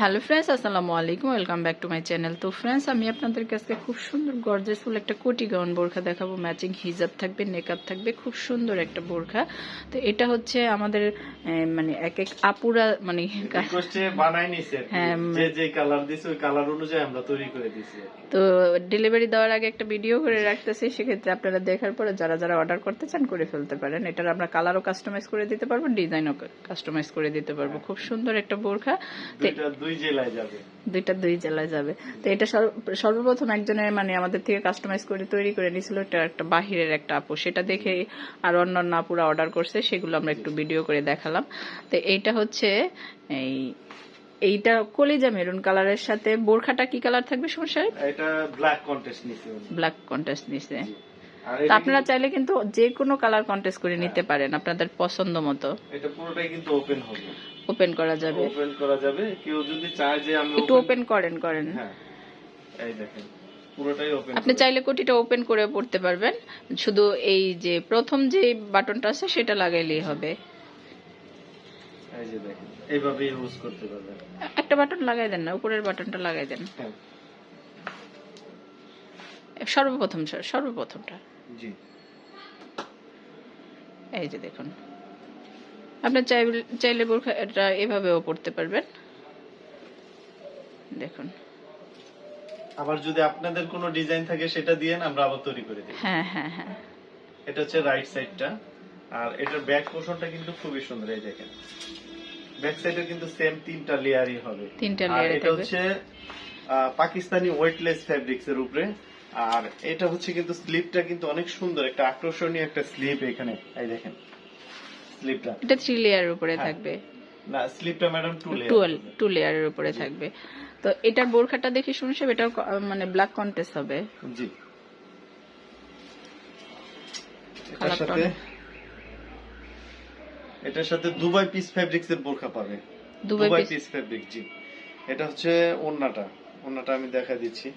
Hello friends আসসালামু আলাইকুম welcome back to my channel. তো ফ্রেন্ডস আমি আপনাদের কাছে খুব সুন্দর গর্জেসফুল একটা কোটি গাউন বোরখা দেখাবো। ম্যাচিং হিজাব থাকবে মেকআপ থাকবে খুব সুন্দর একটা বোরখা। তো এটা হচ্ছে আমাদের মানে এক এক আপুরা মানে রিকোয়েস্টে বানাই নিছে। হ্যাঁ, যে যে কালার দিছে ওই কালার অনুযায়ী আমরা তৈরি করে দিছি। তো ডেলিভারি দেওয়ার আগে একটা ভিডিও করে রাখতেছি। সেক্ষেত্রে আপনারা দেখার পরে যারা যারা অর্ডার করতে চান করে ফেলতে পারেন। এটার আমরা কালারও কাস্টমাইজ করে দিতে পারব ডিজাইনও কাস্টমাইজ করে দিতে পারব। খুব সুন্দর একটা বোরখা। তো দুই জেলায় যাবে। দুইটা দুই জেলায় যাবে। তো এটা সর্বপ্রথম একজনের মানে আমাদের থেকে কাস্টমাইজ করে তৈরি করে নিয়েছিল এটা একটা বাহিরের একটা আপু। সেটা দেখে আর অন্যান্য আপুরা অর্ডার করছে সেগুলো আমরা একটু ভিডিও করে দেখালাম। তো এইটা হচ্ছে এই এইটা কলিজা মেরুন কালারের সাথে। বোরখাটা কি কালার থাকবে সমস্যা এটা ব্ল্যাক কন্টেস্ট নিছে ব্ল্যাক কন্টেস্ট নিছে। তো আপনারা চাইলে কিন্তু যে কোনো কালার কন্টেস্ট করে নিতে পারেন আপনাদের পছন্দ মতো। এটা পুরোটাই কিন্তু ওপেন হবে। ওপেন করা যাবে। ওপেন করা যাবে। কেউ যদি চায় যে আমি একটু ওপেন করেন করেন। হ্যাঁ। এই দেখেন আপনি চাইলে কোটিটা ওপেন করে পড়তে পারবেন। শুধু এই যে প্রথম যে বাটনটা আছে সেটা লাগাইলেই হবে। এই যে দেখেন এইভাবে ইউজ করতে পারবেন। একটা বাটন লাগাই দেন না উপরের বাটনটা লাগাই দেন। হ্যাঁ। সর্বপ্রথম স্যার সর্বপ্রথমটা। জি। এই যে দেখুন। আপনি চাইলে বোরখা এটা এভাবেও পড়তে পারবেন। দেখুন। আবার যদি আপনাদের কোনো ডিজাইন থাকে সেটা দিয়েন আমরা আবার তৈরি করে দিই। হ্যাঁ হ্যাঁ হ্যাঁ। এটা হচ্ছে রাইট সাইডটা আর এটার ব্যাক পোর্শনটা কিন্তু খুবই সুন্দর এই দেখেন। ব্যাক সাইডে কিন্তু সেম তিনটা লেয়ারই হবে। তিনটা লেয়ারে এটা হচ্ছে পাকিস্তানি ওয়েটলেস ফ্যাব্রিক্স এর উপরে। আর এটা হচ্ছে কিন্তু স্লিপটা কিন্তু অনেক সুন্দর একটা আকর্ষণীয় একটা স্লিপ এখানে। এই দেখেন স্লিপটা এটা থ্রি লেয়ারের উপরে হ্যাঁ। থাকবে। না স্লিপটা ম্যাডাম টু লেয়ার টু লেয়ারের উপরে থাকবে। তো এটার বোরখাটা দেখে শুনছে এটাও ক- মানে ব্ল্যাক কন্টেস্ট হবে। জি। এটার সাথে এটার সাথে দুবাই পিস ফ্যাব্রিক্স এর বোরখা পাবে। দুবাই দুবাই পিস ফ্যাব্রিক জি। এটা হচ্ছে ওন্নাটা ওন্নাটা আমি দেখা দিচ্ছি।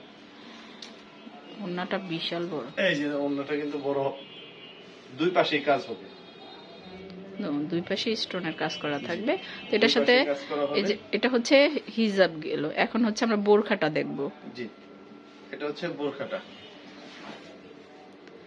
ওড়নাটা বিশাল বড়। এই যে ওন্নাটা কিন্তু বড়। দুই পাশেই কাজ হবে। দুই পাশে স্টোনের কাজ করা থাকবে। তো এটার সাথে। এই যে এটা হচ্ছে হিজাব গেল। এখন হচ্ছে আমরা বোরখাটা দেখব। জি এটা হচ্ছে বোরখাটা।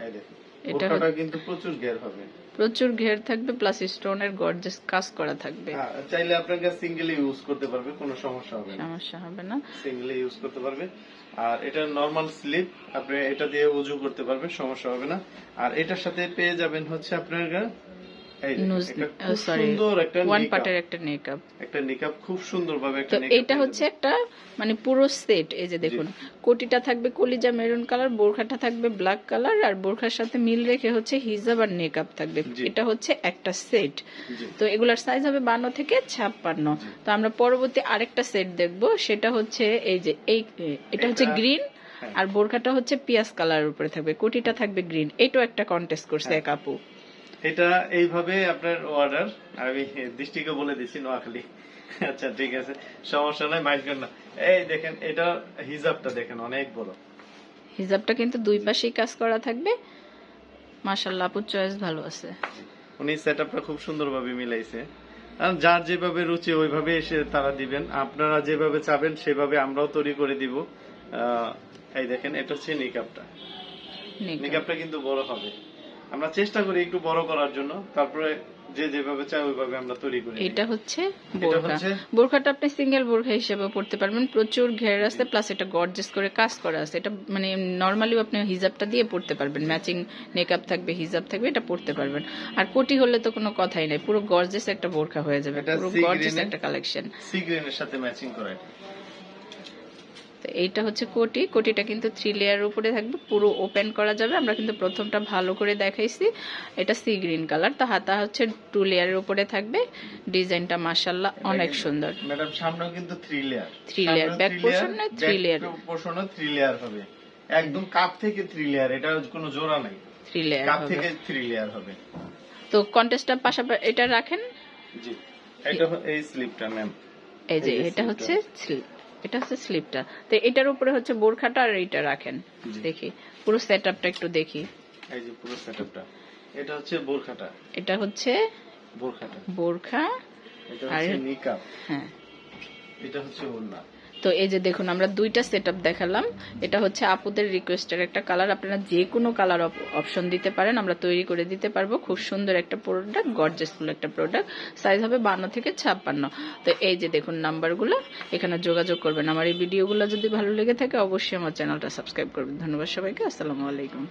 এই দেখুন। এটা কিন্তু প্রচুর ঘের হবে। প্রচুর ঘের থাকবে প্লাস স্টোনের গর্জেস কাজ করা থাকবে। চাইলে চাইলে আপনাকে সিঙ্গেলি ইউজ করতে পারবে কোনো সমস্যা হবে না। সমস্যা হবে না। সিঙ্গেলি ইউজ করতে পারবে। আর এটা নরমাল স্লিপ আপনি এটা দিয়ে উজু করতে পারবেন সমস্যা হবে না। আর এটার সাথে পেয়ে যাবেন হচ্ছে আপনার ওয়ান পার্টের একটা একটা খুব একটা এটা হচ্ছে একটা মানে পুরো সেট এই যে দেখুন। কোটিটা থাকবে কলিজা মেরুন কালার বোরখাটা থাকবে ব্ল্যাক কালার আর বোরখার সাথে মিল রেখে হচ্ছে হিজাব আর নেকআপ থাকবে। এটা হচ্ছে একটা সেট তো এগুলার সাইজ হবে বান্ন থেকে ছাপ্পান্ন। তো আমরা পরবর্তী আরেকটা সেট দেখব। সেটা হচ্ছে এই যে এই এটা হচ্ছে গ্রিন হ্যাঁ। আর বোরখাটা হচ্ছে পিয়াজ কালারের উপরে থাকবে। কোটিটা থাকবে গ্রিন এটাও একটা কন্টেস্ট করছে হ্যাঁ। এক আপু। এটা এইভাবে আপনার অর্ডার আমি দৃষ্টিকে বলে দিচ্ছি নোয়াখালী। আচ্ছা ঠিক আছে সমস্যা নাই মাইন্ড করেন না। এই দেখেন এটা হিজাবটা দেখেন অনেক বড়। হিজাবটা কিন্তু দুই পাশেই কাজ করা থাকবে। মাশাল্লাহ আপুর চয়েস ভালো আছে। উনি সেট আপটা খুব সুন্দরভাবে মিলাইছে। যার যেভাবে রুচি ওইভাবে এসে তারা দিবেন। আপনারা যেভাবে চাবেন সেভাবে আমরাও তৈরি করে দিব। এই দেখেন এটা হচ্ছে নিকাপটা। নিকাপটা কিন্তু বড় হবে। আমরা চেষ্টা করি একটু বড় করার জন্য। তারপরে যে যেভাবে চায় ওইভাবে আমরা তৈরি করি এটা হচ্ছে বোরখাটা আপনি সিঙ্গেল বোরখা হিসেবে পড়তে পারবেন। প্রচুর ঘের আছে প্লাস এটা গর্জেস করে কাজ করা আছে। এটা মানে নর্মালি আপনি হিজাবটা দিয়ে পড়তে পারবেন। ম্যাচিং মেকআপ থাকবে হিজাব থাকবে এটা পড়তে পারবেন। আর কোটি হলে তো কোনো কথাই নাই। পুরো গর্জেস একটা বোরখা হয়ে যাবে। পুরো গর্জেস একটা কালেকশন সি গ্রিনের সাথে ম্যাচিং করা। তো এইটা হচ্ছে কোটি। কোটিটা কিন্তু থ্রি লেয়ার উপরে থাকবে পুরো ওপেন করা যাবে। আমরা কিন্তু প্রথমটা ভালো করে দেখাইছি। এটা সি গ্রিন কালার তো হাতা হচ্ছে টু লেয়ারের উপরে থাকবে। ডিজাইনটা মাসাল্লাহ অনেক সুন্দর। ম্যাডাম সামনেও কিন্তু three layer Three layer, back portion এ three layer। পোর্শনও থ্রি লেয়ার হবে। একদম কাপ থেকে থ্রি লেয়ার এটা কোনো জোড়া নাই। থ্রি লেয়ার কাপ থেকে থ্রি লেয়ার হবে। তো কন্টেস্টটা পাশাপাশি এটা রাখেন? জি। এটা এই স্লিপটা ম্যাম এই যে এটা হচ্ছে স্লিপ এটা হচ্ছে স্লিপটা তো এটার উপরে হচ্ছে বোরখাটা আর এটা রাখেন। দেখি পুরো সেট আপটা একটু দেখি। এই যে পুরো সেটআপটা এটা হচ্ছে বোরখাটা। এটা হচ্ছে বোরখাটা। বোরখা এটা হচ্ছে নিকাব হ্যাঁ। এটা হচ্ছে ওড়না। তো এই যে দেখুন, আমরা দুইটা সেট দেখালাম। এটা হচ্ছে আপুদের রিকোয়েস্টের একটা কালার আপনারা যে কোনো কালার অপশন দিতে পারেন, আমরা তৈরি করে দিতে পারব। খুব সুন্দর একটা প্রোডাক্ট গর্জেসফুল একটা প্রোডাক্ট সাইজ হবে বান্ন থেকে ছাপ্পান্ন। তো এই যে দেখুন নাম্বারগুলো এখানে যোগাযোগ করবেন। আমার এই ভিডিওগুলো যদি ভালো লেগে থাকে, অবশ্যই আমার চ্যানেলটা সাবস্ক্রাইব করবেন। ধন্যবাদ সবাইকে। আসসালামু আলাইকুম।